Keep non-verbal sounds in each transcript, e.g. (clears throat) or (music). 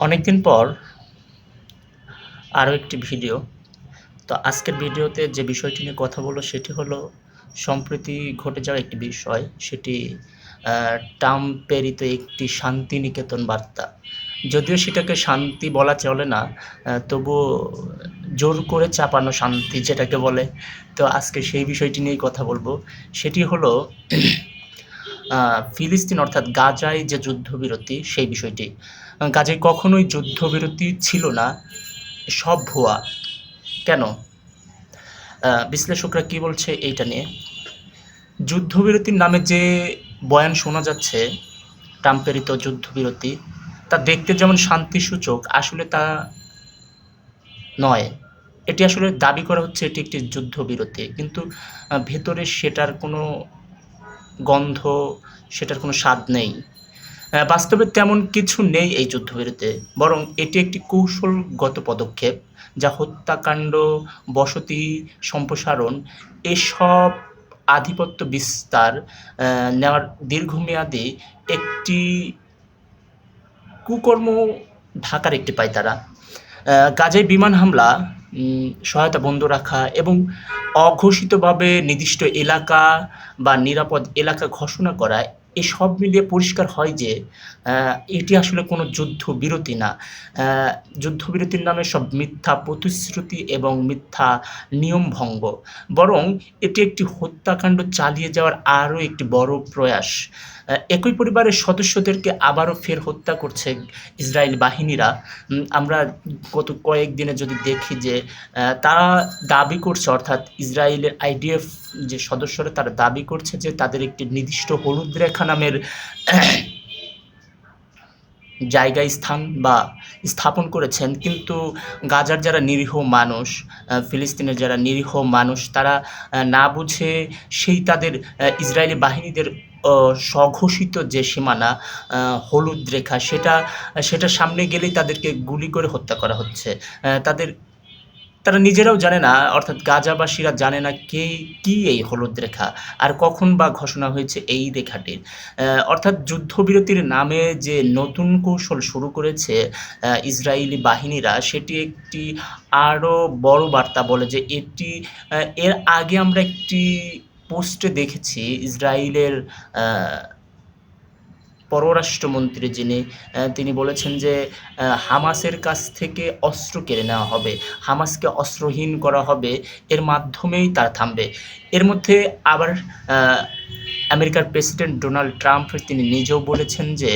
অনেকদিন পর আরও একটি ভিডিও। তো আজকের ভিডিওতে যে বিষয়টি নিয়ে কথা বলব সেটি হলো, সম্প্রতি ঘটে যাওয়া একটি বিষয়, সেটি টাম প্রেরিত একটি শান্তিনিকেতন বার্তা। যদিও সেটাকে শান্তি বলা চলে না তবুও জোর করে চাপানো শান্তি যেটাকে বলে। তো আজকে সেই বিষয়টি নিয়েই কথা বলব। সেটি হলো ফিলিস্তিন অর্থাৎ গাজায় যে যুদ্ধবিরতি, সেই বিষয়টি। গাজায় কখনোই যুদ্ধবিরতি ছিল না। সব ভুয়া। কেন? বিশ্লেষকরা কি বলছে এইটা নিয়ে? যুদ্ধবিরতির নামে যে বয়ান শোনা যাচ্ছে ট্রাম্পেরিত যুদ্ধবিরতি, তা দেখতে যেমন শান্তিসূচক, আসলে তা নয়। এটি আসলে দাবি করা হচ্ছে এটি একটি যুদ্ধবিরতি। কিন্তু ভেতরে সেটার কোনো গন্ধ, সেটার কোনো স্বাদ নেই। বাস্তবে তেমন কিছু নেই এই যুদ্ধবিরতিতে বরং এটি একটি কৌশলগত পদক্ষেপ যা হত্যাকাণ্ড বসতি সম্প্রসারণ এসব আধিপত্য বিস্তার নেওয়ার দীর্ঘমেয়াদী একটি কুকর্ম ঢাকার একটি পায়তারা আহ, গাজায় বিমান হামলা সহায়তা বন্ধ রাখা এবং অঘোষিতভাবে নির্দিষ্ট এলাকা বা নিরাপদ এলাকা ঘোষণা করা এসব মিলিয়ে পরিষ্কার হয় যে এটি আসলে কোনো যুদ্ধবিরতি না। যুদ্ধ যুদ্ধবিরতির নামে সব মিথ্যা প্রতিশ্রুতি এবং মিথ্যা নিয়মভঙ্গ বরং এটি একটি হত্যাকাণ্ড চালিয়ে যাওয়ার আরও একটি বড় প্রয়াস। একই পরিবারের সদস্যদেরকে আবারও ফের হত্যা করছে ইসরায়েল বাহিনীরা। আমরা গত কয়েকদিনে যদি দেখি যে তারা দাবি করছে, অর্থাৎ ইসরায়েলের আইডিএফ যে সদস্যরা, তারা দাবি করছে যে তাদের একটি নির্দিষ্ট হলুদ রেখা নামের (clears throat) জায়গায় স্থান বা স্থাপন করেছেন। কিন্তু গাজার যারা নিরীহ মানুষ ফিলিস্তিনের যারা নিরীহ মানুষ, তারা না বুঝে সেই তাদের ইসরায়েলি বাহিনীদের স্বঘোষিত যে সীমানা হলুদ রেখা, সেটা সেটা সামনে গেলেই তাদেরকে গুলি করে হত্যা করা হচ্ছে। তাদের, তারা নিজেরাও জানে না, অর্থাৎ গাজাবাসীরা জানে না কে, কি এই হলুদ রেখা, আর কখন বা ঘোষণা হয়েছে এই রেখাটির অর্থাৎ যুদ্ধবিরতির নামে যে নতুন কৌশল শুরু করেছে ইসরায়েলি বাহিনীরা, সেটি একটি আরও বড় বার্তা বলে যে এটি এর আগে আমরা একটি পোস্টে দেখেছি ইসরায়েলের পররাষ্ট্রমন্ত্রী যিনি তিনি বলেছেন যে হামাসের কাছ থেকে অস্ত্র কেড়ে নেওয়া হবে, হামাসকে অস্ত্রহীন করা হবে, এর মাধ্যমেই তারা থামবে। এর মধ্যে আবার আমেরিকার প্রেসিডেন্ট ডোনাল্ড ট্রাম্প তিনি নিজেও বলেছেন যে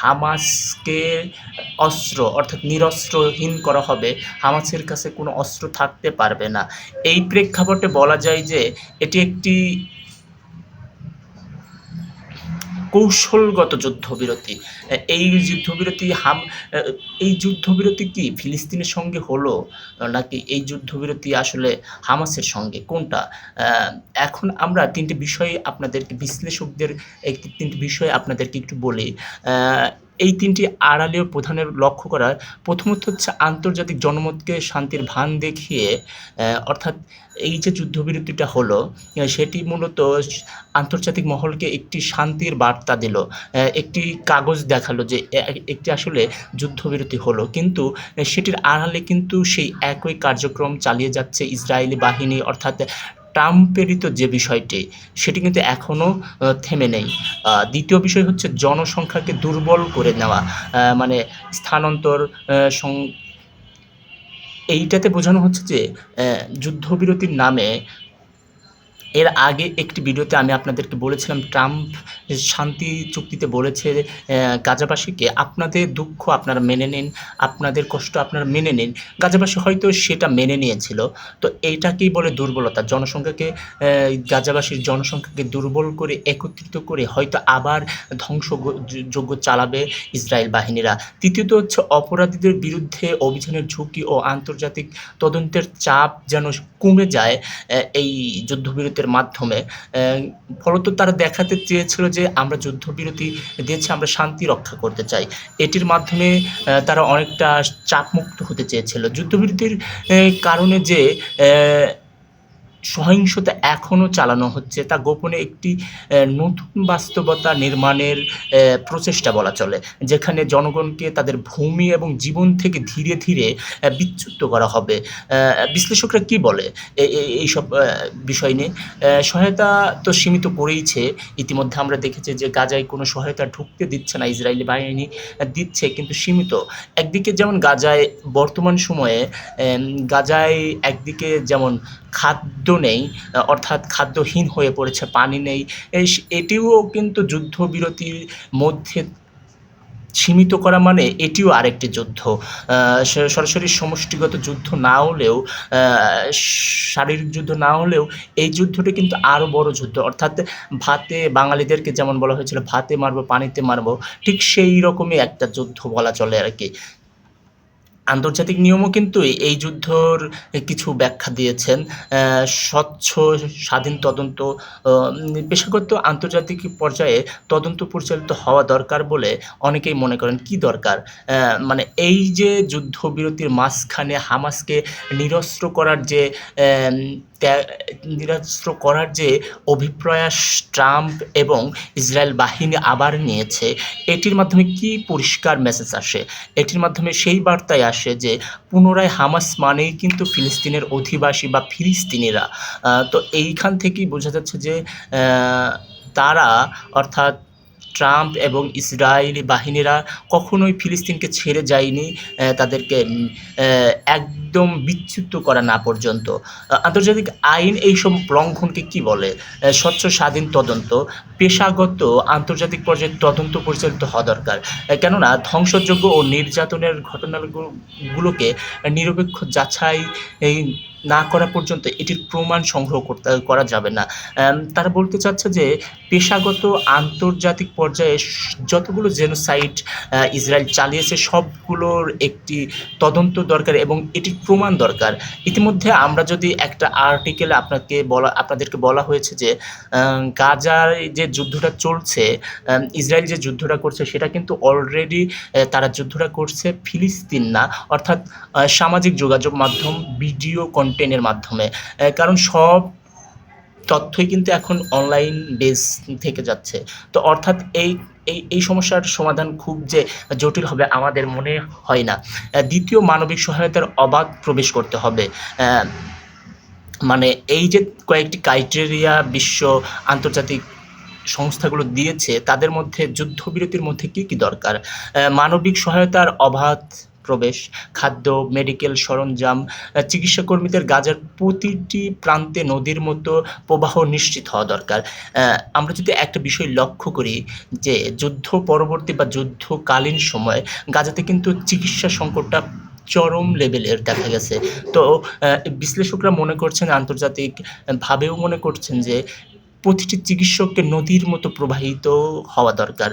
হামাসকে অস্ত্র অর্থাৎ নিরস্ত্রহীন করা হবে। হামাসের কাছে কোনো অস্ত্র থাকতে পারবে না। এই প্রেক্ষাপটে বলা যায় যে, এটি একটি কৌশলগত যুদ্ধবিরতি। এই যুদ্ধবিরতি হাম, এই যুদ্ধবিরতি কি ফিলিস্তিনের সঙ্গে হলো নাকি এই যুদ্ধবিরতি আসলে হামাসের সঙ্গে? কোনটা? এখন আমরা তিনটি বিষয় আপনাদেরকে বিশ্লেষকদের একটি, তিনটি বিষয় আপনাদেরকে একটু বলি। এই তিনটি আড়ালীয় প্রধানের লক্ষ্য করার প্রথমত হচ্ছে আন্তর্জাতিক জনমতকে শান্তির ভান দেখিয়ে অর্থাৎ এই যে যুদ্ধবিরতিটা হলো সেটি মূলত আন্তর্জাতিক মহলকে একটি শান্তির বার্তা দিল একটি কাগজ দেখাল যে একটি আসলে যুদ্ধবিরতি হলো। কিন্তু সেটির আড়ালে কিন্তু সেই একই কার্যক্রম চালিয়ে যাচ্ছে ইসরায়েলি বাহিনী, অর্থাৎ ট্রাম্পেরিত যে বিষয়টি, সেটি কিন্তু এখনও থেমে নেই। দ্বিতীয় বিষয় হচ্ছে জনসংখ্যাকে দুর্বল করে নেওয়া। মানে স্থানান্তর সং- এইটাতে বোঝানো হচ্ছে যে যুদ্ধবিরতির নামে এর আগে একটি ভিডিওতে আমি আপনাদেরকে বলেছিলাম, ট্রাম্প শান্তি চুক্তিতে বলেছে গাজাবাসীকে আপনাদের দুঃখ আপনারা মেনে নিন, আপনাদের কষ্ট আপনারা মেনে নিন। গাজাবাসী হয়তো সেটা মেনে নিয়েছিল। তো এইটাকেই বলে দুর্বলতা। জনসংখ্যাকে গাজাবাসীর জনসংখ্যাকে দুর্বল করে, একত্রিত করে হয়তো আবার ধ্বংসযোগ্য চালাবে ইসরায়েল বাহিনীরা। তৃতীয়ত হচ্ছে অপরাধীদের বিরুদ্ধে অভিযানের ঝুঁকি ও আন্তর্জাতিক তদন্তের চাপ যেন কমে যায় এই এই যুদ্ধবিরতির মাধ্যমে ফলত তারা দেখাতে চেয়েছিল যে আমরা যুদ্ধবিরতি দিয়েছি, আমরা শান্তি রক্ষা করতে চাই। এটির মাধ্যমে তারা অনেকটা চাপমুক্ত হতে চেয়েছিল। যুদ্ধবিরতির কারণে যে সহিংসতা এখনও চালানো হচ্ছে। তা গোপনে একটি নতুন বাস্তবতা নির্মাণের প্রচেষ্টা বলা চলে, যেখানে জনগণকে তাদের ভূমি এবং জীবন থেকে ধীরে ধীরে বিচ্যুত করা হবে। বিশ্লেষকরা কি বলে এইসব বিষয় নিয়ে? সহায়তা তো সীমিত করেইছে। ইতিমধ্যে আমরা দেখেছি যে গাজায় কোনো সহায়তা ঢুকতে দিচ্ছে না, ইসরায়েলি বাহিনী দিচ্ছে, কিন্তু সীমিত। একদিকে যেমন গাজায় বর্তমান সময়ে গাজায় একদিকে যেমন খাদ্য নেই অর্থাৎ খাদ্যহীন হয়ে পড়েছে, পানি নেই। এটিও কিন্তু যুদ্ধবিরতির মধ্যে সীমিত করা মানে এটিও আরেকটি যুদ্ধ। সরাসরি সমষ্টিগত যুদ্ধ না হলেও শারীরিক যুদ্ধ না হলেও এই যুদ্ধটি কিন্তু আরও বড় যুদ্ধ। অর্থাৎ ভাতে বাঙালিদেরকে যেমন বলা হয়েছিল, ভাতে মারবো, পানিতে মারবো, ঠিক সেই রকমই একটা যুদ্ধ বলা চলে আর কি। আন্তর্জাতিক নিয়মও কিন্তু এই যুদ্ধর কিছু ব্যাখ্যা দিয়েছেন। স্বচ্ছ স্বাধীন তদন্ত পেশাগত আন্তর্জাতিক পর্যায়ে তদন্ত পরিচালিত হওয়া দরকার বলে অনেকেই মনে করেন। কি দরকার? মানে এই যে যুদ্ধবিরতির মাঝখানে হামাসকে নিরস্ত্র করার যে নিরস্ত্র করার যে অভিপ্রয়াস ট্রাম্প এবং ইসরায়েল বাহিনী আবার নিয়েছে, এটির মাধ্যমে কি পরিষ্কার মেসেজ আসে? এটির মাধ্যমে সেই বার্তায় আসে যে, পুনরায় হামাস মানেই কিন্তু ফিলিস্তিনের অধিবাসী বা ফিলিস্তিনিরা। তো এইখান থেকেই বোঝা যাচ্ছে যে তারা অর্থাৎ ট্রাম্প এবং ইসরায়েলি বাহিনীরা কখনোই ফিলিস্তিনকে ছেড়ে যায়নি তাদেরকে একদম বিচ্যুত করা না পর্যন্ত। আন্তর্জাতিক আইন এইসব লঙ্ঘনকে কি বলে? স্বচ্ছ স্বাধীন তদন্ত, পেশাগত আন্তর্জাতিক পর্যায়ে তদন্ত পরিচালিত হওয়া দরকার। কেননা ধ্বংসযোগ্য ও নির্যাতনের ঘটনাগুলোকে নিরপেক্ষ যাচাই না করা পর্যন্ত এটির প্রমাণ সংগ্রহ করতে, করা যাবে না। তারা বলতে চাচ্ছে যে পেশাগত আন্তর্জাতিক পর্যায়ে যতগুলো জেনোসাইড ইসরায়েল চালিয়েছে, সবগুলোর একটি তদন্ত দরকার এবং এটির প্রমাণ দরকার। ইতিমধ্যে আমরা যদি একটা আর্টিকেলে আপনাকে বলা, আপনাদেরকে বলা হয়েছে যে গাজায় যে যুদ্ধটা চলছে ইসরায়েল যে যুদ্ধটা করছে, সেটা কিন্তু অলরেডি তারা যুদ্ধটা করছে ফিলিস্তিন না। অর্থাৎ সামাজিক যোগাযোগ মাধ্যম, ভিডিও কন্টেন্টের মাধ্যমে। কারণ সব তথ্যই কিন্তু এখন অনলাইন বেস থেকে যাচ্ছে। তো অর্থাৎ এই এই এই সমস্যার সমাধান খুব যে জটিল হবে আমাদের মনে হয় না। দ্বিতীয় মানবিক সহায়তার অবাধ প্রবেশ করতে হবে। মানে এই যে কয়েকটি ক্রাইটেরিয়া বিশ্ব আন্তর্জাতিক সংস্থাগুলো দিয়েছে, তাদের মধ্যে যুদ্ধবিরতির মধ্যে কি কি দরকার? মানবিক সহায়তার অবাধ প্রবেশ খাদ্য মেডিকেল সরঞ্জাম আহ, চিকিৎসা কর্মীদের গাজার প্রতিটি প্রান্তে নদীর মতো প্রবাহ নিশ্চিত হওয়া দরকার। আমরা যদি একটা বিষয় লক্ষ্য করি যে যুদ্ধ পরবর্তী বা যুদ্ধকালীন সময় গাজাতে কিন্তু চিকিৎসা সংকটটা চরম লেভেলের দেখা গেছে। তো বিশ্লেষকরা মনে করছেন আন্তর্জাতিক ভাবেও মনে করছেন যে প্রতিটি চিকিৎসককে নদীর মতো প্রবাহিত হওয়া দরকার।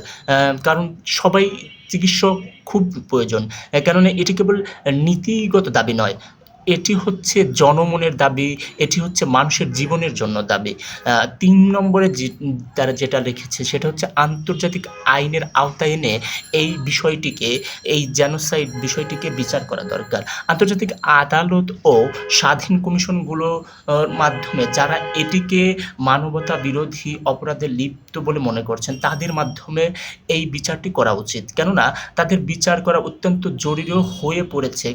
কারণ সবাই চিকিৎসক খুব প্রয়োজন কেননা এটি কেবল নীতিগত দাবি নয় এটি হচ্ছে জনমনের দাবি, এটি হচ্ছে মানুষের জীবনের জন্য দাবি। তিন নম্বরে তারা যেটা লিখেছে সেটা হচ্ছে আন্তর্জাতিক আইনের আওতায় এনে এই বিষয়টিকে, এই জেনোসাইড বিষয়টিকে বিচার করা দরকার। আন্তর্জাতিক আদালত ও স্বাধীন কমিশনগুলোর মাধ্যমে যারা এটিকে মানবতা বিরোধী অপরাধে লিপ্ত বলে মনে করছেন, তাদের মাধ্যমে এই বিচারটি করা উচিত। কেননা, তাদের বিচার করা অত্যন্ত জরুরিও হয়ে পড়েছে।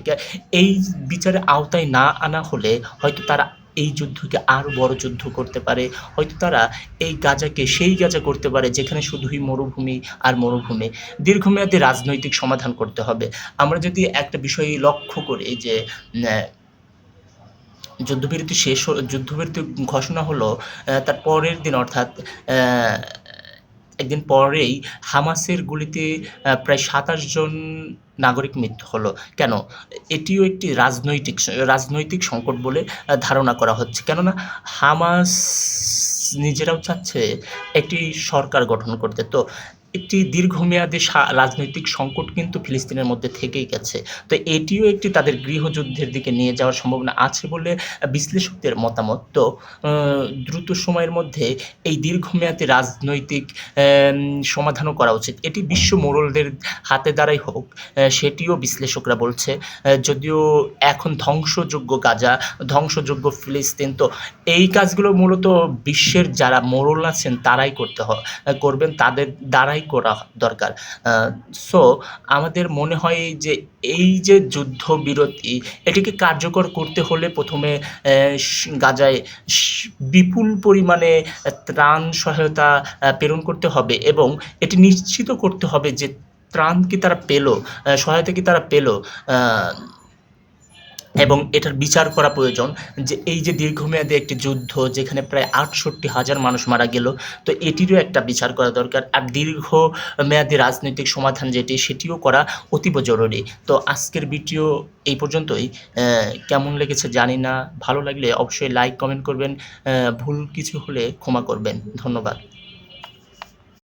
এই বিচারে বিচারের আওতায় না আনা হলে হয়তো তারা এই যুদ্ধকে আরও বড় যুদ্ধ করতে পারে। হয়তো তারা এই গাজাকে সেই গাজা করতে পারে, যেখানে শুধুই মরুভূমি আর মরুভূমি। দীর্ঘমেয়াদী রাজনৈতিক সমাধান করতে হবে। আমরা যদি একটা বিষয় লক্ষ্য করি যে যুদ্ধবিরতি শেষ যুদ্ধবিরতি ঘোষণা হলো তার পরের দিন অর্থাৎ একদিন পরেই হামাসের গুলিতে প্রায় সাতাশ জন নাগরিক মৃত্যু হলো। কেন? এটিও একটি রাজনৈতিক রাজনৈতিক সংকট বলে ধারণা করা হচ্ছে। কেননা হামাস নিজেরাও চাচ্ছে একটি সরকার গঠন করতে। তো একটি দীর্ঘমেয়াদী রাজনৈতিক সংকট কিন্তু ফিলিস্তিনের মধ্যে থেকেই গেছে। তো এটিও একটি তাদের গৃহযুদ্ধের দিকে নিয়ে যাওয়ার সম্ভাবনা আছে বলে বিশ্লেষকদের মতামত। তো দ্রুত সময়ের মধ্যে এই দীর্ঘমেয়াদী রাজনৈতিক সমাধানও করা উচিত। এটি বিশ্ব মোড়লদের হাতে দ্বারাই হোক সেটিও বিশ্লেষকরা বলছে। যদিও এখন ধ্বংসযোগ্য গাজা, ধ্বংসযোগ্য ফিলিস্তিন, তো এই কাজগুলো মূলত বিশ্বের যারা মোড়ল আছেন তারাই করতে হয় করবেন, তাদের দ্বারাই করা দরকার। সো আমাদের মনে হয় যে এই যে যুদ্ধ বিরতি এটিকে কার্যকর করতে হলে প্রথমে গাজায় বিপুল পরিমাণে ত্রাণ সহায়তা প্রেরণ করতে হবে এবং এটি নিশ্চিত করতে হবে যে ত্রাণ কি তারা পেল সহায়তা কি তারা পেল। এবং এটার বিচার করা প্রয়োজন যে এই যে দীর্ঘমেয়াদী একটি যুদ্ধ যেখানে প্রায় আটষট্টি হাজার মানুষ মারা গেল, তো এটিরও একটা বিচার করা দরকার। আর দীর্ঘ মেয়াদী রাজনৈতিক সমাধান যেটি, সেটিও করা অতীব জরুরি। তো আজকের ভিডিও এই পর্যন্তই। কেমন লেগেছে জানি না। ভালো লাগলে অবশ্যই লাইক কমেন্ট করবেন। ভুল কিছু হলে ক্ষমা করবেন। ধন্যবাদ।